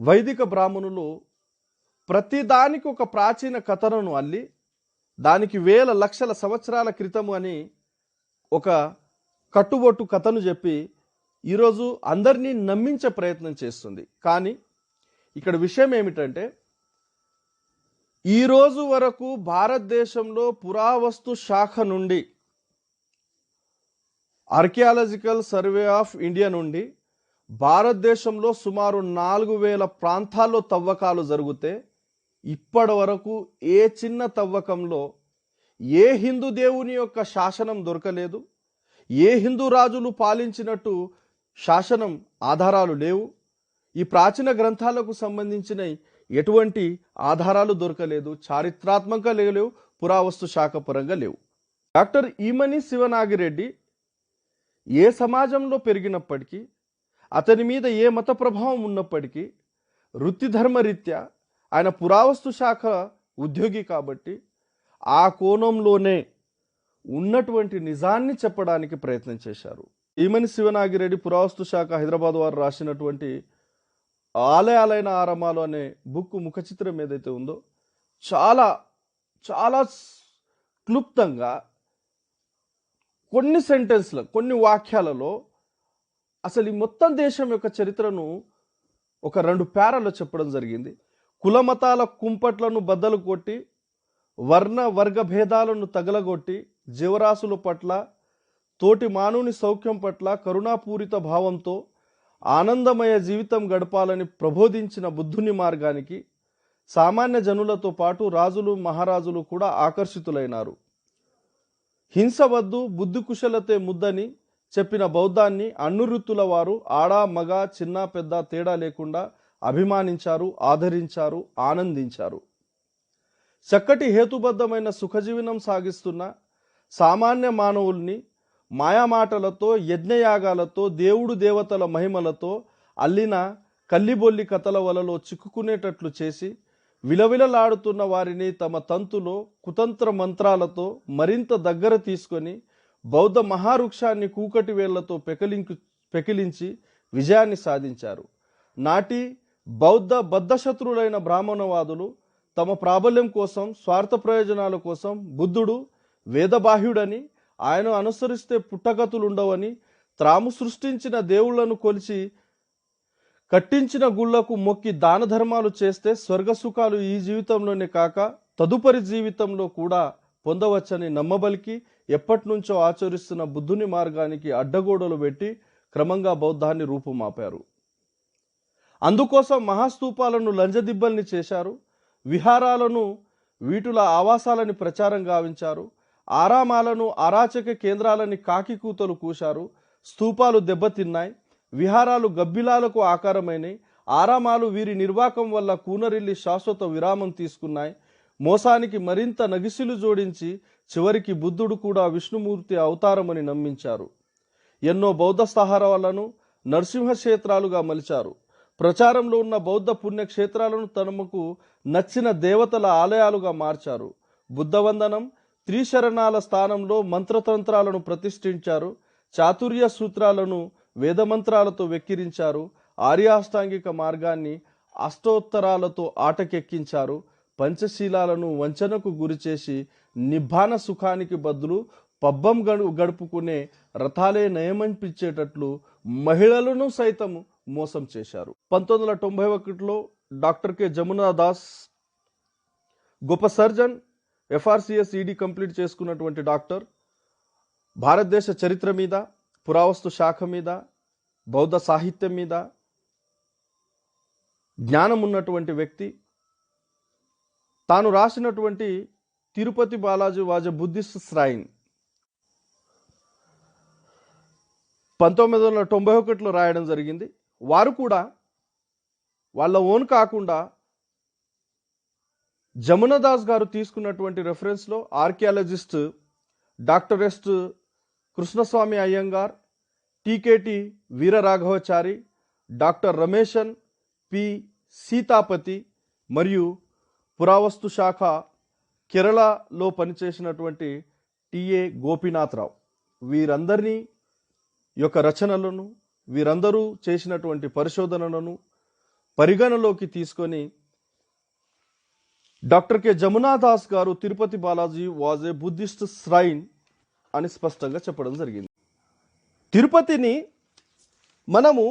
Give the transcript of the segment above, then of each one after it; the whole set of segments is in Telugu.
వైదిక బ్రాహ్మణులు ప్రతిదానికి ఒక ప్రాచీన కథనను అల్లి దానికి వేల లక్షల సంవత్సరాల క్రితం అని ఒక కట్టుబొట్టు కథను చెప్పి ఈరోజు అందరినీ నమ్మించే ప్రయత్నం చేస్తుంది. కానీ ఇక్కడ విషయం ఏమిటంటే ఈరోజు వరకు భారతదేశంలో పురావస్తు శాఖ నుండి ఆర్కియాలజికల్ సర్వే ఆఫ్ ఇండియా నుండి భారతదేశంలో సుమారు నాలుగు వేల ప్రాంతాల్లో తవ్వకాలు జరిగితే ఇప్పటి వరకు ఏ చిన్న తవ్వకంలో ఏ హిందూ దేవుని యొక్క శాసనం దొరకలేదు ఏ హిందూ రాజులు పాలించినట్టు శాసనం ఆధారాలు లేవు ఈ ప్రాచీన గ్రంథాలకు సంబంధించిన ఎటువంటి ఆధారాలు దొరకలేదు చారిత్రాత్మక లేవు పురావస్తు శాఖ పరంగా లేవు. డాక్టర్ ఈమని శివనాగిరెడ్డి ఏ సమాజంలో పెరిగినప్పటికీ అతని మీద ఏ మత ప్రభావం ఉన్నప్పటికీ వృత్తిధర్మరీత్యా ఆయన పురావస్తు శాఖ ఉద్యోగి కాబట్టి ఆ కోణంలోనే ఉన్నటువంటి నిజాన్ని చెప్పడానికి ప్రయత్నం చేశారు. ఈమని శివనాగిరెడ్డి పురావస్తు శాఖ హైదరాబాద్ వారు రాసినటువంటి ఆలయాలైన ఆరమాలు అనే బుక్ ముఖ చిత్రం ఏదైతే ఉందో చాలా చాలా క్లుప్తంగా కొన్ని సెంటెన్స్ల కొన్ని వాక్యాలలో అసలు ఈ మొత్తం దేశం యొక్క చరిత్రను ఒక రెండు పేరాల్లో చెప్పడం జరిగింది. కులమతాల కుంపట్లను బద్దలు కొట్టి వర్ణ వర్గ భేదాలను తగలగొట్టి జీవరాశుల పట్ల తోటి మానవుని సౌఖ్యం పట్ల కరుణాపూరిత భావంతో ఆనందమయ జీవితం గడపాలని ప్రబోధించిన బుద్ధుని మార్గానికి సామాన్య జనులతో పాటు రాజులు మహారాజులు కూడా ఆకర్షితులైనారు. హింస వద్దు బుద్ధి కుశలతే ముద్దని చెప్పిన బౌద్ధాన్ని అన్నురుత్తుల వారు ఆడ మగ చిన్న పెద్ద తేడా లేకుండా అభిమానించారు ఆదరించారు ఆనందించారు. చక్కటి హేతుబద్ధమైన సుఖజీవనం సాగిస్తున్న సామాన్య మానవుల్ని మాయామాటలతో యజ్ఞయాగాలతో దేవుడు దేవతల మహిమలతో అల్లిన కల్లిబొల్లి కథల వలలో చిక్కుకునేటట్లు చేసి విలవిలలాడుతున్న వారిని తమ తంతులో కుతంత్ర మంత్రాలతో మరింత దగ్గర తీసుకొని బౌద్ధ మహావృక్షాన్ని కూకటి వేళ్ళతో పెకలింకు పెకిలించి విజయాన్ని సాధించారు. నాటి బౌద్ధ బద్ధశత్రులైన బ్రాహ్మణవాదులు తమ ప్రాబల్యం కోసం స్వార్థ ప్రయోజనాల కోసం బుద్ధుడు వేదబాహ్యుడని ఆయన అనుసరిస్తే పుట్టగతులుండవని త్రాము సృష్టించిన దేవుళ్ళను కొలిచి కట్టించిన గుళ్ళకు మొక్కి దాన ధర్మాలు చేస్తే స్వర్గ సుఖాలు ఈ జీవితంలోనే కాక తదుపరి జీవితంలో కూడా పొందవచ్చని నమ్మబలికి ఎప్పటి నుంచో ఆచరిస్తున్న బుద్ధుని మార్గానికి అడ్డగోడలు పెట్టి క్రమంగా బౌద్ధాన్ని రూపుమాపారు. అందుకోసం మహాస్తూపాలను లంజదిబ్బల్ని చేశారు. విహారాలను వీటుల ఆవాసాలని ప్రచారం గావించారు. ఆరామాలను అరాచక కేంద్రాలని కాకి కూతలు కూశారు. స్తూపాలు దెబ్బతిన్నాయి. విహారాలు గబ్బిలాలకు ఆకారమైనవి ఆరామాలు వీరి నిర్వాకం వల్ల కూనరిల్లి శాశ్వత విరామం తీసుకున్నాయి. మోసానికి మరింత నగిసిలు జోడించి చివరికి బుద్ధుడు కూడా విష్ణుమూర్తి అవతారమని నమ్మించారు. ఎన్నో బౌద్ధ స్థావరాలను నరసింహ క్షేత్రాలుగా మలిచారు. ప్రచారంలో ఉన్న బౌద్ధ పుణ్యక్షేత్రాలను తమకు నచ్చిన దేవతల ఆలయాలుగా మార్చారు. బుద్ధవందనం త్రిశరణాల స్థానంలో మంత్రతంత్రాలను ప్రతిష్ఠించారు. చాతుర్య సూత్రాలను వేదమంత్రాలతో వెక్కిరించారు. ఆర్యాష్టాంగిక మార్గాన్ని అష్టోత్తరాలతో ఆటకెక్కించారు. పంచశీలాలను వంచనకు గురిచేసి నిబ్బాన సుఖానికి బదులు పబ్బం గడు గడుపుకునే రథాలే నయమనిపించేటట్లు మహిళలను సైతం మోసం చేశారు. పంతొమ్మిది వందల తొంభై ఒకటిలో డాక్టర్ కె. జమునా దాస్ గొప్ప సర్జన్ ఎఫ్ఆర్సిఎస్ ఈడీ కంప్లీట్ చేసుకున్నటువంటి డాక్టర్ భారతదేశ చరిత్ర మీద పురావస్తు శాఖ మీద బౌద్ధ సాహిత్యం మీద జ్ఞానం ఉన్నటువంటి వ్యక్తి తాను రాసినటువంటి Tirupati Balaji was Buddhist shrine పంతొమ్మిది వందల తొంభై ఒకటిలో రాయడం జరిగింది. వారు కూడా వాళ్ళ ఓన్ కాకుండా జమునదాస్ గారు తీసుకున్నటువంటి రెఫరెన్స్లో archaeologist doctor ఎస్ట్ Krishnaswami Iyengar TKT Veeraraghavachari doctor Rameshan P Sitapati మరియు పురావస్తు శాఖ కేరళలో పనిచేసినటువంటి టిఏ గోపీనాథరావు. వీరందరినీ యొక్క రచనలను వీరందరూ చేసినటువంటి పరిశోధనలను పరిగణలోకి తీసుకొని డాక్టర్ కె. జమునా దాస్ గారు Tirupati Balaji was a Buddhist shrine అని స్పష్టంగా చెప్పడం జరిగింది. తిరుపతిని మనము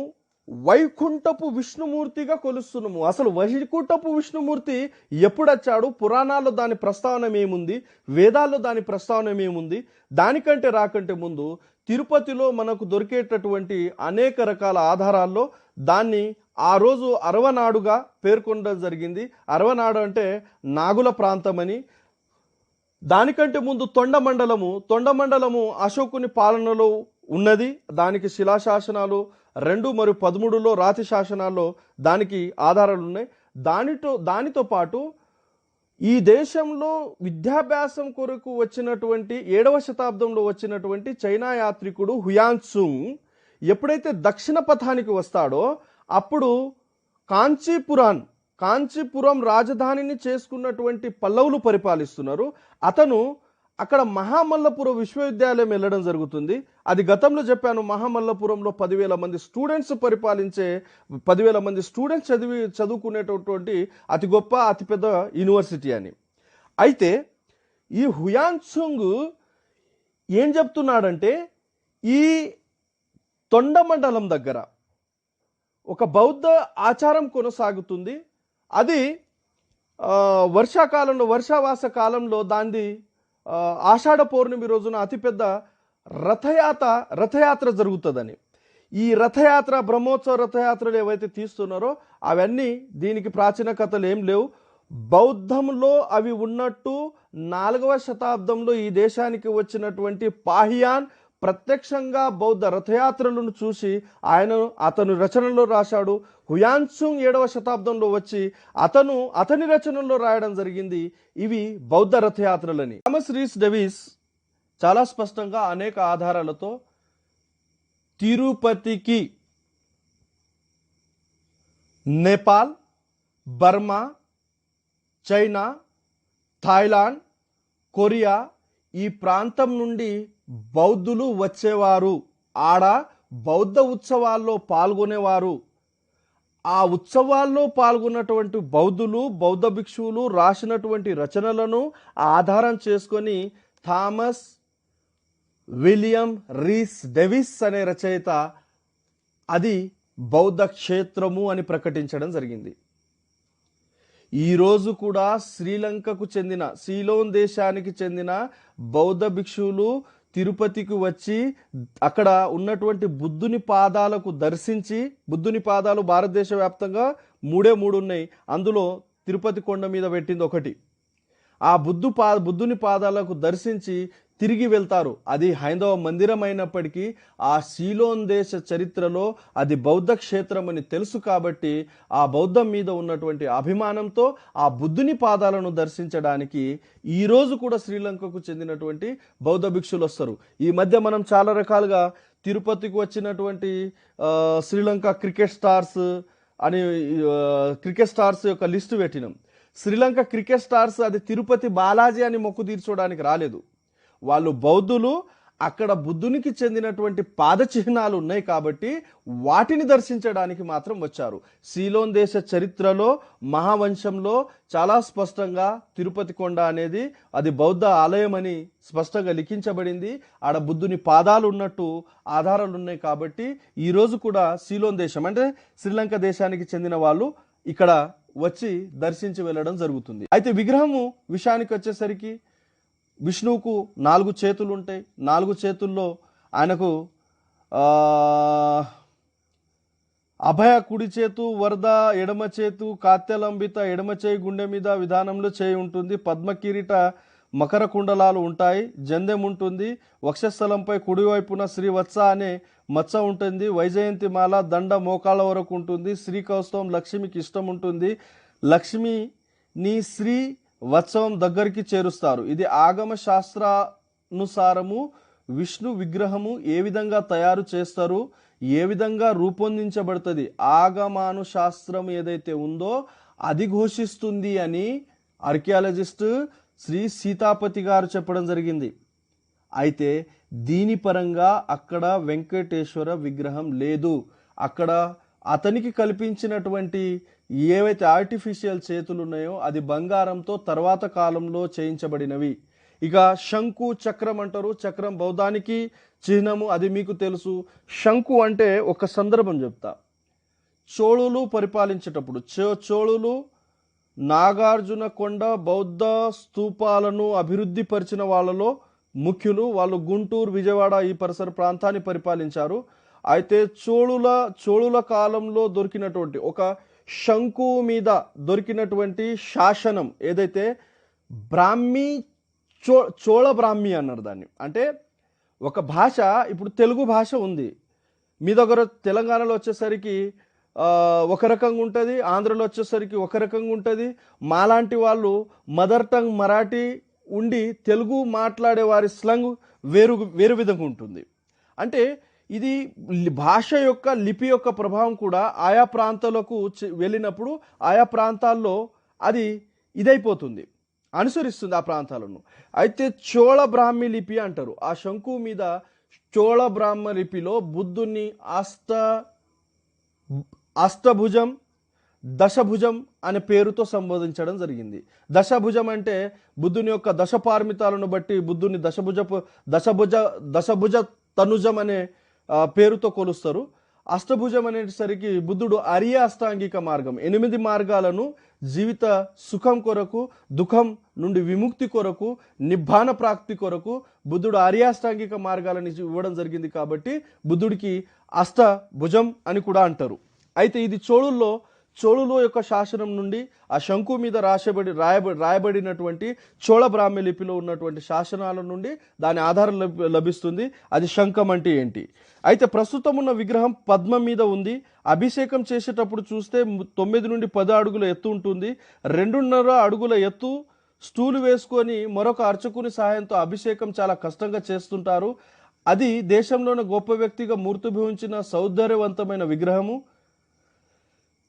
వైకుంఠపు విష్ణుమూర్తిగా కొలుస్తున్నాము. అసలు వైకుంఠపు విష్ణుమూర్తి ఎప్పుడొచ్చాడు? పురాణాల్లో దాని ప్రస్తావన ఏముంది? వేదాల్లో దాని ప్రస్తావన ఏముంది? దానికంటే రాకంటే ముందు తిరుపతిలో మనకు దొరికేటటువంటి అనేక రకాల ఆధారాల్లో దాన్ని ఆ రోజు అరవనాడుగా పేర్కొనడం జరిగింది. అరవనాడు అంటే నాగుల ప్రాంతమని. దానికంటే ముందు తొండమండలము. తొండమండలము అశోకుని పాలనలో ఉన్నది. దానికి శిలాశాసనాలు రెండు మరియు పదమూడులో రాతి శాసనాల్లో దానికి ఆధారాలు ఉన్నాయి దానితో దానితో పాటు ఈ దేశంలో విద్యాభ్యాసం కొరకు వచ్చినటువంటి ఏడవ శతాబ్దంలో వచ్చినటువంటి చైనా యాత్రికుడు హుయాన్సుంగ్ ఎప్పుడైతే దక్షిణ పథానికి వస్తాడో అప్పుడు కాంచీపురాన్ కాంచీపురం రాజధానిని చేసుకున్నటువంటి పల్లవులు పరిపాలిస్తున్నారు. అతను అక్కడ మహామల్లపురం విశ్వవిద్యాలయం వెళ్ళడం జరుగుతుంది. అది గతంలో చెప్పాను మహామల్లపురంలో పదివేల మంది స్టూడెంట్స్ పరిపాలించే పదివేల మంది స్టూడెంట్స్ చదివి చదువుకునేటటువంటి అతి గొప్ప అతిపెద్ద యూనివర్సిటీ అని. అయితే ఈ హుయాన్సుంగ్ ఏం చెప్తున్నాడంటే ఈ తొండమండలం దగ్గర ఒక బౌద్ధ ఆచారం కొనసాగుతుంది. అది వర్షాకాలంలో వర్షావాస కాలంలో దాన్ని ఆషాఢ పౌర్ణమి రోజున అతిపెద్ద రథయాత్ర రథయాత్ర జరుగుతుందని. ఈ రథయాత్ర బ్రహ్మోత్సవ రథయాత్రలు ఏవైతే తీస్తున్నారో అవన్నీ దీనికి ప్రాచీన కథలు ఏం లేవు. బౌద్ధంలో అవి ఉన్నట్టు నాలుగవ శతాబ్దంలో ఈ దేశానికి వచ్చినటువంటి పాహియాన్ ప్రత్యక్షంగా బౌద్ధ రథయాత్రలను చూసి ఆయన అతను రచనలో రాశాడు. హుయాన్సుంగ్ ఏడవ శతాబ్దంలో వచ్చి అతను అతని రచనలో రాయడం జరిగింది. ఇవి బౌద్ధ రథయాత్రలని. థామస్ రీస్ డెవిస్ చాలా స్పష్టంగా అనేక ఆధారాలతో తిరుపతికి Nepal Burma China Thailand Korea ఈ ప్రాంతం నుండి బౌద్ధులు వచ్చేవారు. ఆడ బౌద్ధ ఉత్సవాల్లో పాల్గొనేవారు. ఆ ఉత్సవాల్లో పాల్గొన్నటువంటి బౌద్ధులు బౌద్ధ భిక్షువులు రాసినటువంటి రచనలను ఆధారం చేసుకొని థామస్ విలియం రీస్ డెవిస్ అనే రచయిత అది బౌద్ధ క్షేత్రము అని ప్రకటించడం జరిగింది. ఈరోజు కూడా శ్రీలంకకు చెందిన సీలోన్ దేశానికి చెందిన బౌద్ధ భిక్షువులు తిరుపతికి వచ్చి అక్కడ ఉన్నటువంటి బుద్ధుని పాదాలకు దర్శించి బుద్ధుని పాదాలు భారతదేశ వ్యాప్తంగా మూడే మూడు ఉన్నాయి అందులో తిరుపతి కొండ మీద పెట్టింది ఒకటి. ఆ బుద్ధు పా బుద్ధుని పాదాలకు దర్శించి తిరిగి వెళ్తారు. అది హైందవ మందిరం అయినప్పటికీ ఆ సీలోన్ దేశ చరిత్రలో అది బౌద్ధ క్షేత్రం అని తెలుసు కాబట్టి ఆ బౌద్ధం మీద ఉన్నటువంటి అభిమానంతో ఆ బుద్ధుని పాదాలను దర్శించడానికి ఈ రోజు కూడా శ్రీలంకకు చెందినటువంటి బౌద్ధ భిక్షులు వస్తారు. ఈ మధ్య మనం చాలా రకాలుగా తిరుపతికి వచ్చినటువంటి శ్రీలంక క్రికెట్ స్టార్స్ అని క్రికెట్ స్టార్స్ యొక్క లిస్టు పెట్టినాం. శ్రీలంక క్రికెట్ స్టార్స్ అది తిరుపతి బాలాజీ అని మొక్కు తీర్చోడానికి రాలేదు. వాళ్ళు బౌద్ధులు అక్కడ బుద్ధునికి చెందినటువంటి పాద చిహ్నాలు ఉన్నాయి కాబట్టి వాటిని దర్శించడానికి మాత్రం వచ్చారు. సీలోన్ దేశ చరిత్రలో మహావంశంలో చాలా స్పష్టంగా తిరుపతి కొండ అనేది అది బౌద్ధ ఆలయం అని స్పష్టంగా లిఖించబడింది. ఆడ బుద్ధుని పాదాలు ఉన్నట్టు ఆధారాలు ఉన్నాయి కాబట్టి ఈరోజు కూడా సీలోన్ దేశం అంటే శ్రీలంక దేశానికి చెందిన వాళ్ళు ఇక్కడ వచ్చి దర్శించి వెళ్ళడం జరుగుతుంది. అయితే విగ్రహము విషయానికి వచ్చేసరికి విష్ణువుకు నాలుగు చేతులు ఉంటాయి నాలుగు చేతుల్లో ఆయనకు అభయ కుడి చేతు వరద ఎడమ చేతు కాత్యలంబిత ఎడమ చేయి గుండె మీద విధానంలో చేయి ఉంటుంది. పద్మ కిరీట మకర కుండలాలు ఉంటాయి. జందెం ఉంటుంది. వక్షస్థలంపై కుడివైపున శ్రీవత్స అనే మచ్చ ఉంటుంది. వైజయంతి మాల దండ మోకాళ్ళ వరకు ఉంటుంది. శ్రీకౌస్తవం లక్ష్మికి ఇష్టం ఉంటుంది. లక్ష్మి నీ శ్రీ వత్సవం దగ్గరికి చేరుస్తారు. ఇది ఆగమ శాస్త్రానుసారము విష్ణు విగ్రహము ఏ విధంగా తయారు చేస్తారు ఏ విధంగా రూపొందించబడుతుంది ఆగమాను శాస్త్రం ఏదైతే ఉందో అది ఘోషిస్తుంది అని ఆర్కియాలజిస్ట్ శ్రీ సీతాపతి గారు చెప్పడం జరిగింది. అయితే దీని పరంగా అక్కడ వెంకటేశ్వర విగ్రహం లేదు. అక్కడ అతనికి కల్పించినటువంటి ఏవైతే ఆర్టిఫిషియల్ చేతులు ఉన్నాయో అది బంగారంతో తర్వాత కాలంలో చేయించబడినవి. ఇక శంకు చక్రం అంటారు. చక్రం బౌద్ధానికి చిహ్నము అది మీకు తెలుసు. శంకు అంటే ఒక సందర్భం చెప్తా. చోళులు పరిపాలించేటప్పుడు చో చోళులు నాగార్జున కొండ బౌద్ధ స్తూపాలను అభివృద్ధి పరిచిన వాళ్ళలో ముఖ్యులు. వాళ్ళు గుంటూరు విజయవాడ ఈ పరిసర ప్రాంతాన్ని పరిపాలించారు. అయితే చోళుల చోళుల కాలంలో దొరికినటువంటి ఒక శంకు మీద దొరికినటువంటి శాసనం ఏదైతే బ్రాహ్మీ చో చోళ బ్రాహ్మీ అన్నారు దాన్ని. అంటే ఒక భాష ఇప్పుడు తెలుగు భాష ఉంది. మీ దగ్గర తెలంగాణలో వచ్చేసరికి ఒక రకంగా ఉంటుంది ఆంధ్రలో వచ్చేసరికి ఒక రకంగా ఉంటుంది. మాలాంటి వాళ్ళు మదర్ టంగ్ మరాఠీ ఉండి తెలుగు మాట్లాడే వారి స్లంగ్ వేరు వేరు విధంగా ఉంటుంది. అంటే ఇది భాష యొక్క లిపి యొక్క ప్రభావం కూడా ఆయా ప్రాంతాలకు వెళ్ళినప్పుడు ఆయా ప్రాంతాల్లో అది ఇదైపోతుంది అనుసరిస్తుంది ఆ ప్రాంతాలను. అయితే చోళ బ్రాహ్మీ లిపి అంటారు. ఆ శంకు మీద చోళ బ్రాహ్మ లిపిలో బుద్ధుని అస్త అస్తభుజం దశభుజం అనే పేరుతో సంబోధించడం జరిగింది. దశభుజం అంటే బుద్ధుని యొక్క దశపార్మితాలను బట్టి బుద్ధుని దశభుజపు దశభుజ దశభుజ తనుజం అనే పేరుతో కొలుస్తారు. అష్టభుజం అనేసరికి బుద్ధుడు అరియ అష్టాంగిక మార్గం. ఎనిమిది మార్గాలను జీవిత సుఖం కొరకు దుఃఖం నుండి విముక్తి కొరకు నిబ్బాన ప్రాప్తి కొరకు బుద్ధుడు అరియాష్టాంగిక మార్గాలను ఇవ్వడం జరిగింది కాబట్టి బుద్ధుడికి అష్టభుజం అని కూడా అంటారు. అయితే ఇది చోళుల్లో చోళుల యొక్క శాసనం నుండి ఆ శంకు మీద రాసబడి రాయబడి రాయబడినటువంటి చోళ బ్రాహ్మ్య లిపిలో ఉన్నటువంటి శాసనాల నుండి దాని ఆధారం లభి- లభిస్తుంది. అది శంఖం అంటే ఏంటి? అయితే ప్రస్తుతం ఉన్న విగ్రహం పద్మం మీద ఉంది. అభిషేకం చేసేటప్పుడు చూస్తే తొమ్మిది నుండి పది అడుగుల ఎత్తు ఉంటుంది. రెండున్నర అడుగుల ఎత్తు స్టూలు వేసుకొని మరొక అర్చకుని సహాయంతో అభిషేకం చాలా కష్టంగా చేస్తుంటారు. అది దేశంలోని గొప్ప వ్యక్తిగా మూర్తిభవించిన సౌందర్యవంతమైన విగ్రహము.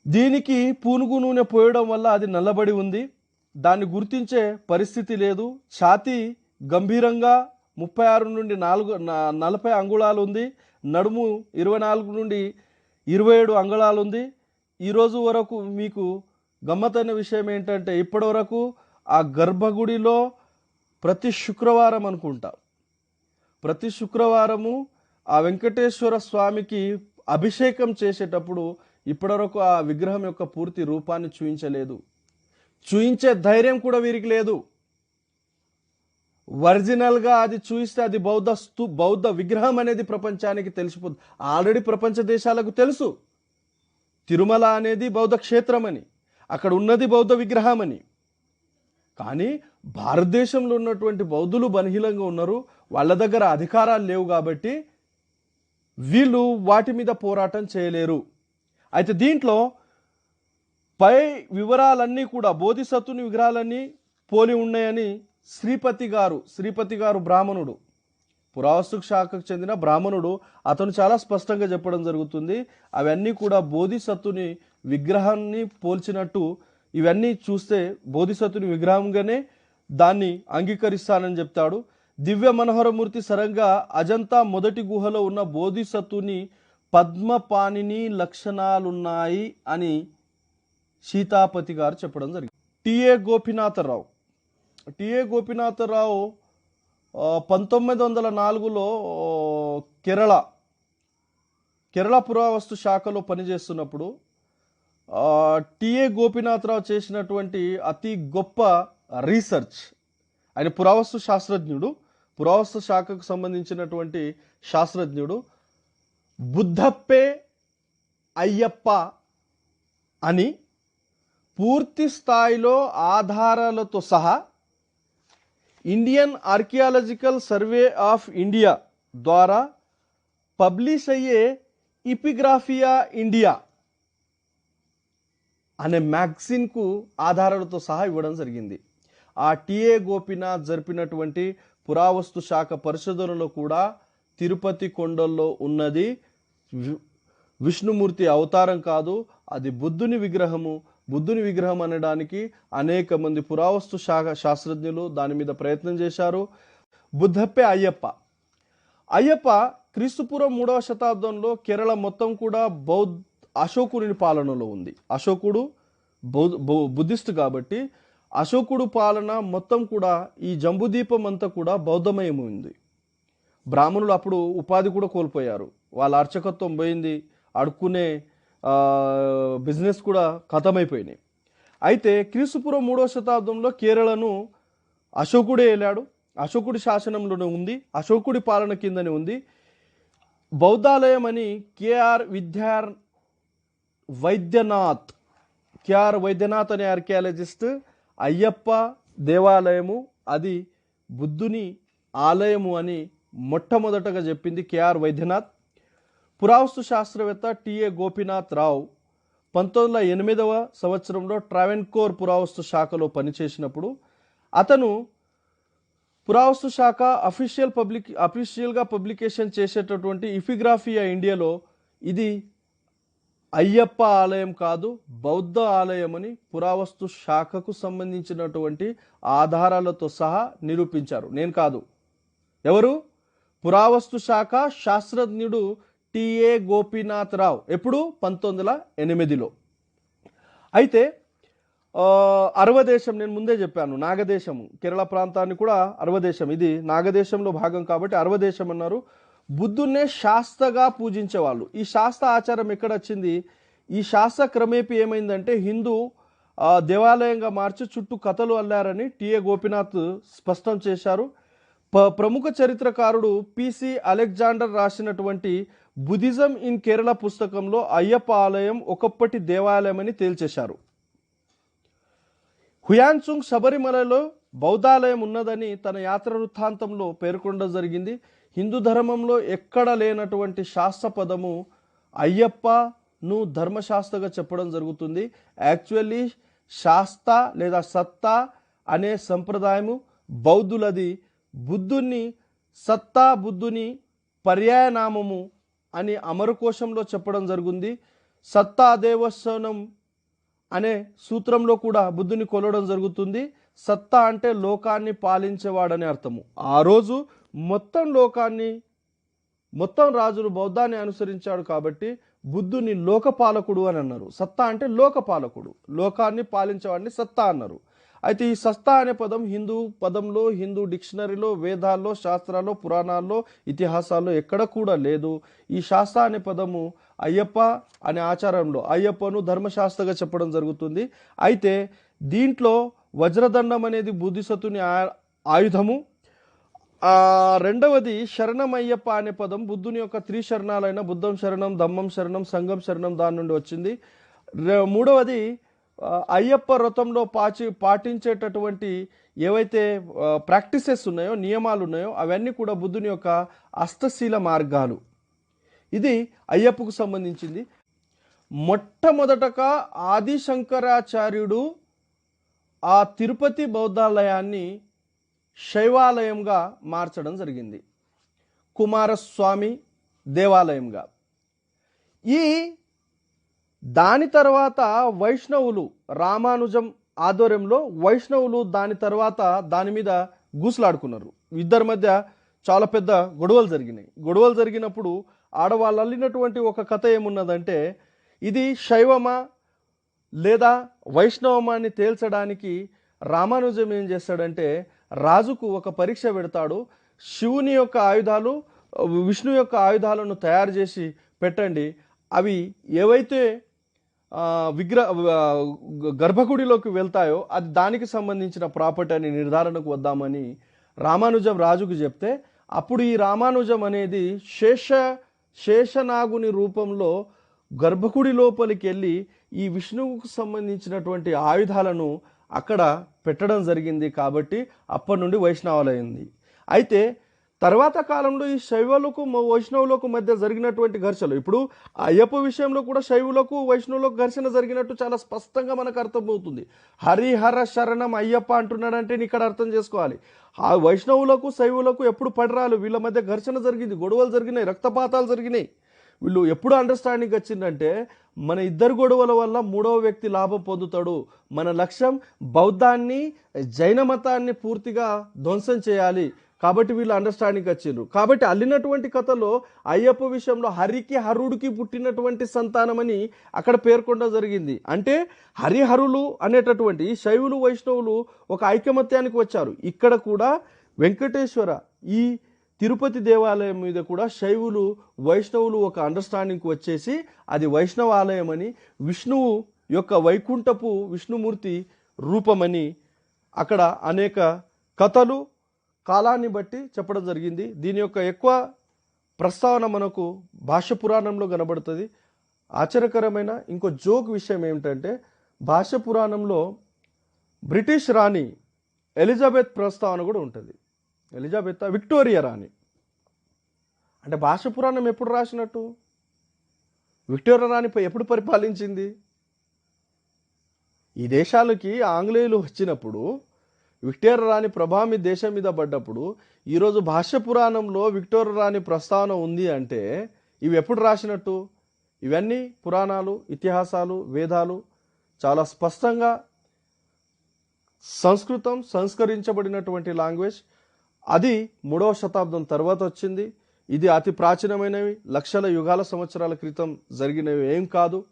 దీనికి పూనుగు నూనె పోయడం వల్ల అది నల్లబడి ఉంది. దాన్ని గుర్తించే పరిస్థితి లేదు. ఛాతీ గంభీరంగా ముప్పై ఆరు నుండి నాలుగు నలభై అంగుళాలు ఉంది. నడుము ఇరవై నాలుగు నుండి ఇరవై ఏడు అంగుళాలు ఉంది. ఈరోజు వరకు మీకు గమ్మతైన విషయం ఏంటంటే ఇప్పటి వరకు ఆ గర్భగుడిలో ప్రతి శుక్రవారం అనుకుంటా. ప్రతి శుక్రవారము ఆ వెంకటేశ్వర స్వామికి అభిషేకం చేసేటప్పుడు ఇప్పటివరకు ఆ విగ్రహం యొక్క పూర్తి రూపాన్ని చూయించలేదు. చూయించే ధైర్యం కూడా వీరికి లేదు. ఒరిజినల్గా అది చూయిస్తే అది బౌద్ధ స్తూ బౌద్ధ విగ్రహం అనేది ప్రపంచానికి తెలిసిపోతుంది ఆల్రెడీ ప్రపంచ దేశాలకు తెలుసు. తిరుమల అనేది బౌద్ధ క్షేత్రం అని అక్కడ ఉన్నది బౌద్ధ విగ్రహం అని కానీ భారతదేశంలో ఉన్నటువంటి బౌద్ధులు బలహీనంగా ఉన్నారు వాళ్ళ దగ్గర అధికారాలు లేవు కాబట్టి వీళ్ళు వాటి మీద పోరాటం చేయలేరు. అయితే దీంట్లో పై వివరాలన్నీ కూడా బోధిసత్తుని విగ్రహాలన్నీ పోలి ఉన్నాయని శ్రీపతి గారు శ్రీపతి గారు బ్రాహ్మణుడు పురావస్తు శాఖకు చెందిన బ్రాహ్మణుడు అతను చాలా స్పష్టంగా చెప్పడం జరుగుతుంది. అవన్నీ కూడా బోధిసత్తుని విగ్రహాన్ని పోల్చినట్టు ఇవన్నీ చూస్తే బోధిసత్తుని విగ్రహంగానే దాన్ని అంగీకరిస్తానని చెప్తాడు. దివ్య మనోహరమూర్తి సరంగా అజంతా మొదటి గుహలో ఉన్న బోధిసత్తుని పద్మపాణిని లక్షణాలున్నాయి అని సీతాపతి గారు చెప్పడం జరిగింది. టిఏ గోపినాథరావు. టిఏ గోపినాథరావు పంతొమ్మిది వందల నాలుగులో కేరళ కేరళ పురావస్తు శాఖలో పనిచేస్తున్నప్పుడు టిఏ గోపినాథరావు చేసినటువంటి అతి గొప్ప రీసెర్చ్ ఆయన పురావస్తు శాస్త్రజ్ఞుడు పురావస్తు శాఖకు సంబంధించినటువంటి శాస్త్రజ్ఞుడు బుద్ధప్పే అయ్యప్ప అని పూర్తి స్థాయిలో ఆధారాలతో సహా Indian archaeological survey of India ద్వారా పబ్లిష్ అయ్యే ఇపిగ్రాఫియా ఇండియా అనే మ్యాగజిన్కు ఆధారాలతో సహా ఇవ్వడం జరిగింది. ఆ టిఏ గోపినాథ్ జరిపినటువంటి పురావస్తు శాఖ పరిశోధనలో కూడా తిరుపతి కొండల్లో ఉన్నది. విష్ణుమూర్తి అవతారం కాదు అది బుద్ధుని విగ్రహము. బుద్ధుని విగ్రహం అనడానికి అనేక మంది పురావస్తు శాఖ శాస్త్రజ్ఞులు దాని మీద ప్రయత్నం చేశారు. బుద్ధప్పే అయ్యప్ప. అయ్యప్ప క్రీస్తుపురం మూడవ శతాబ్దంలో కేరళ మొత్తం కూడా బౌద్ధ అశోకుని పాలనలో ఉంది. అశోకుడు బౌద్ధ బౌ- బుద్ధిస్ట్ కాబట్టి అశోకుడు పాలన మొత్తం కూడా ఈ జంబుదీపం అంతా కూడా బౌద్ధమయమైంది బ్రాహ్మణులు అప్పుడు ఉపాధి కూడా కోల్పోయారు. వాళ్ళ అర్చకత్వం పోయింది అడుక్కునే బిజినెస్ కూడా కథమైపోయినాయి. అయితే క్రీస్తుపురం మూడవ శతాబ్దంలో కేరళను అశోకుడే వెళ్ళాడు అశోకుడి శాసనంలోనే ఉంది అశోకుడి పాలన కిందనే ఉంది. బౌద్ధాలయం అని కేఆర్ విద్యార్ వైద్యనాథ్ కేఆర్ వైద్యనాథ్ అనే ఆర్కియాలజిస్ట్ అయ్యప్ప దేవాలయము అది బుద్ధుని ఆలయము అని మొట్టమొదటగా చెప్పింది కేఆర్ వైద్యనాథ్. పురావస్తు శాస్త్రవేత్త టిఏ గోపీనాథ్ రావు పంతొమ్మిది వందల ఎనిమిదవ సంవత్సరంలో ట్రావెన్కోర్ పురావస్తు శాఖలో పనిచేసినప్పుడు అతను పురావస్తు శాఖ అఫీషియల్ పబ్లిక్ అఫీషియల్గా పబ్లికేషన్ చేసేటటువంటి ఇఫిగ్రాఫియా ఇండియాలో ఇది అయ్యప్ప ఆలయం కాదు బౌద్ధ ఆలయం అని పురావస్తు శాఖకు సంబంధించినటువంటి ఆధారాలతో సహా నిరూపించారు. నేను కాదు. ఎవరు? పురావస్తు శాఖ శాస్త్రజ్ఞుడు టిఏ గోపీనాథ్ రావు ఎప్పుడు? పంతొమ్మిది వందల ఎనిమిదిలో. అయితే అరవదేశం నేను ముందే చెప్పాను నాగదేశం కేరళ ప్రాంతాన్ని కూడా అరవదేశం. ఇది నాగదేశంలో భాగం కాబట్టి అరవదేశం అన్నారు. బుద్ధున్నే శాస్త్రగా పూజించేవాళ్ళు. ఈ శాస్త్ర ఆచారం ఎక్కడ వచ్చింది? ఈ శాస్త్ర క్రమేపీ ఏమైందంటే హిందూ దేవాలయంగా మార్చి చుట్టూ కథలు అల్లారని టిఏ గోపీనాథ్ స్పష్టం చేశారు. ప- ప్రముఖ చరిత్రకారుడు పిసి అలెగ్జాండర్ రాసినటువంటి బుద్ధిజం ఇన్ కేరళ పుస్తకంలో అయ్యప్ప ఆలయం ఒకప్పటి దేవాలయం అని తేల్చేశారు. హుయాన్సుంగ్ శబరిమలలో బౌద్ధాలయం ఉన్నదని తన యాత్ర వృత్తాంతంలో పేర్కొనడం జరిగింది. హిందూ ధర్మంలో ఎక్కడ లేనటువంటి శాస్త్ర పదము అయ్యప్పను ధర్మశాస్త్రగా చెప్పడం జరుగుతుంది. యాక్చువల్లీ శాస్త లేదా సత్తా అనే సంప్రదాయము బౌద్ధులది. బుద్ధుని సత్తా బుద్ధుని పర్యాయనామము అని అమరకోశంలో చెప్పడం జరిగింది. సత్తా దేవస్థానం అనే సూత్రంలో కూడా బుద్ధుని కొలవడం జరుగుతుంది. సత్తా అంటే లోకాన్ని పాలించేవాడని అర్థము. ఆ రోజు మొత్తం లోకాన్ని మొత్తం రాజులు బౌద్ధాన్ని అనుసరించాడు కాబట్టి బుద్ధుని లోకపాలకుడు అని అన్నారు. సత్తా అంటే లోకపాలకుడు. లోకాన్ని పాలించేవాడిని సత్తా అన్నారు. అయితే ఈ సస్తా అనే పదం హిందూ పదంలో హిందూ డిక్షనరీలో వేదాల్లో శాస్త్రాల్లో పురాణాల్లో ఇతిహాసాల్లో ఎక్కడ కూడా లేదు. ఈ శాస్త్ర అనే పదము అయ్యప్ప అనే ఆచారంలో అయ్యప్పను ధర్మశాస్త్రగా చెప్పడం జరుగుతుంది. అయితే దీంట్లో వజ్రదండం అనేది బుద్ధిసత్తుని ఆ- ఆయుధము. రెండవది శరణమయ్యప్ప అనే పదం బుద్ధుని యొక్క త్రి శరణాలైన బుద్ధం శరణం దమ్మం శరణం సంఘం శరణం దాని నుండి వచ్చింది. మూడవది అయ్యప్ప వ్రతంలో పాచి పాటించేటటువంటి ఏవైతే ప్రాక్టీసెస్ ఉన్నాయో నియమాలు ఉన్నాయో అవన్నీ కూడా బుద్ధుని యొక్క అస్తశీల మార్గాలు. ఇది అయ్యప్పకు సంబంధించింది. మొట్టమొదటగా ఆది శంకరాచార్యుడు ఆ తిరుపతి బౌద్ధాలయాన్ని శైవాలయంగా మార్చడం జరిగింది. కుమారస్వామి దేవాలయంగా. ఈ దాని తర్వాత వైష్ణవులు రామానుజం ఆధ్వర్యంలో వైష్ణవులు దాని తర్వాత దాని మీద గూసులాడుకున్నారు. ఇద్దరి మధ్య చాలా పెద్ద గొడవలు జరిగినాయి. గొడవలు జరిగినప్పుడు ఆడవాళ్ళు అల్లినటువంటి ఒక కథ ఏమున్నదంటే ఇది శైవమా లేదా వైష్ణవమాన్ని తేల్చడానికి రామానుజం ఏం చేస్తాడంటే రాజుకు ఒక పరీక్ష పెడతాడు. శివుని యొక్క ఆయుధాలు విష్ణు యొక్క ఆయుధాలను తయారు చేసి పెట్టండి. అవి ఏవైతే విగ్రహ గర్భగుడిలోకి వెళ్తాయో అది దానికి సంబంధించిన ప్రాపర్టీ అని నిర్ధారణకు వద్దామని రామానుజం రాజుకు చెప్తే అప్పుడు ఈ రామానుజం అనేది శేష శేషనాగుని రూపంలో గర్భగుడి లోపలికి వెళ్ళి ఈ విష్ణువుకు సంబంధించినటువంటి ఆయుధాలను అక్కడ పెట్టడం జరిగింది కాబట్టి అప్పటి నుండి వైష్ణవాలైంది అయితే తర్వాత కాలంలో ఈ శైవులకు వైష్ణవులకు మధ్య జరిగినటువంటి ఘర్షణలు. ఇప్పుడు అయ్యప్ప విషయంలో కూడా శైవులకు వైష్ణవులకు ఘర్షణ జరిగినట్టు చాలా స్పష్టంగా మనకు అర్థమవుతుంది. హరిహర శరణం అయ్యప్ప అంటున్నాడంటే ఇక్కడ అర్థం చేసుకోవాలి. ఆ వైష్ణవులకు శైవులకు ఎప్పుడు పడరాలు? వీళ్ళ మధ్య ఘర్షణ జరిగింది గొడవలు జరిగినాయి రక్తపాతాలు జరిగినాయి. వీళ్ళు ఎప్పుడు అండర్స్టాండింగ్ వచ్చిందంటే మన ఇద్దరు గొడవల వల్ల మూడవ వ్యక్తి లాభం పొందుతాడు. మన లక్ష్యం బౌద్ధాన్ని జైన మతాన్ని పూర్తిగా ధ్వంసం చేయాలి. కాబట్టి వీళ్ళు అండర్స్టాండింగ్ వచ్చిండ్రు. కాబట్టి అల్లినటువంటి కథలో అయ్యప్ప విషయంలో హరికి హరుడికి పుట్టినటువంటి సంతానమని అక్కడ పేర్కొనడం జరిగింది. అంటే హరిహరులు అనేటటువంటి శైవులు వైష్ణవులు ఒక ఐకమత్యానికి వచ్చారు. ఇక్కడ కూడా వెంకటేశ్వర ఈ తిరుపతి దేవాలయం మీద కూడా శైవులు వైష్ణవులు ఒక అండర్స్టాండింగ్కి వచ్చేసి అది వైష్ణవ ఆలయం అని విష్ణువు యొక్క వైకుంఠపు విష్ణుమూర్తి రూపమని అక్కడ అనేక కథలు కాలాన్ని బట్టి చెప్పడం జరిగింది. దీని యొక్క ఎక్కువ ప్రస్తావన మనకు భాష పురాణంలో కనబడుతుంది. ఆశ్చర్యకరమైన ఇంకో జోక్ విషయం ఏమిటంటే భాష పురాణంలో బ్రిటిష్ రాణి ఎలిజబెత్ ప్రస్తావన కూడా ఉంటుంది. ఎలిజబెత్ విక్టోరియా రాణి. అంటే భాష పురాణం ఎప్పుడు రాసినట్టు? విక్టోరియా రాణి ఎప్పుడు పరిపాలించింది? ఈ దేశాలకి ఆంగ్లేయులు వచ్చినప్పుడు విక్టోరియా రాణి ప్రభావం ఈ దేశం మీద పడ్డప్పుడు ఈరోజు భాష్య పురాణంలో విక్టోరియా రాణి ప్రస్తావన ఉంది అంటే ఇవి ఎప్పుడు రాసినట్టు? ఇవన్నీ పురాణాలు ఇతిహాసాలు వేదాలు చాలా స్పష్టంగా సంస్కృతం సంస్కరించబడినటువంటి లాంగ్వేజ్. అది మూడవ శతాబ్దం తర్వాత వచ్చింది. ఇది అతి ప్రాచీనమైనవి. లక్షల యుగాల సంవత్సరాల క్రితం జరిగినవి ఏం కాదు.